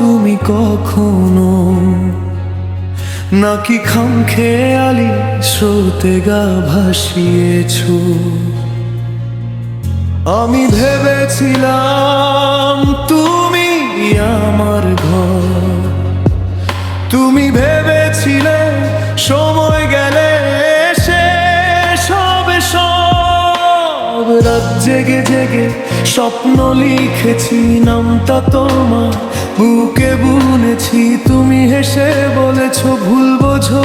তুমি কখনো নাকি খাম খেয়ালি স্রোতে গা ভাসিয়েছ? আমি ভেবেছিলাম তুমি আমার ঘর। তুমি ভেবেছিলে সময় গেলে শেষ হবে সব রাত জেগে জেগে স্বপ্ন লিখেছি, নামটা তোমার বুকে বুনেছি তুমি হেসে বলেছ ভুল বোঝো।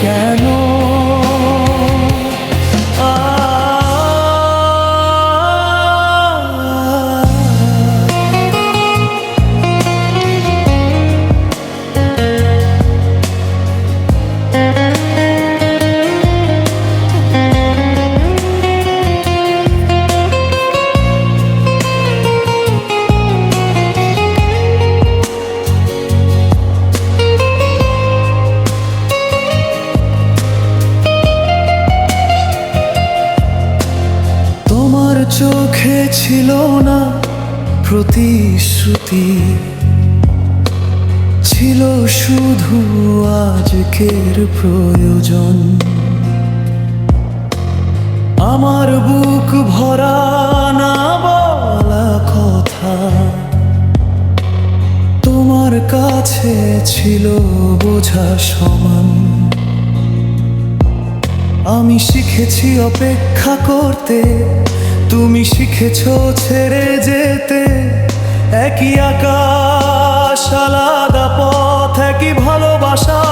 quero é চোখে ছিল না প্রতিশ্রুতি। ছিল শুধু আজকের প্রয়োজন। আমার বুক ভরা না বলা কথা। তোমার কাছে ছিল বোঝা সমান। আমি শিখেছি অপেক্ষা করতে। তুমি শিখেছ ছেড়ে যেতে। একই আকাশ আলাদা পথ একই ভালোবাসা।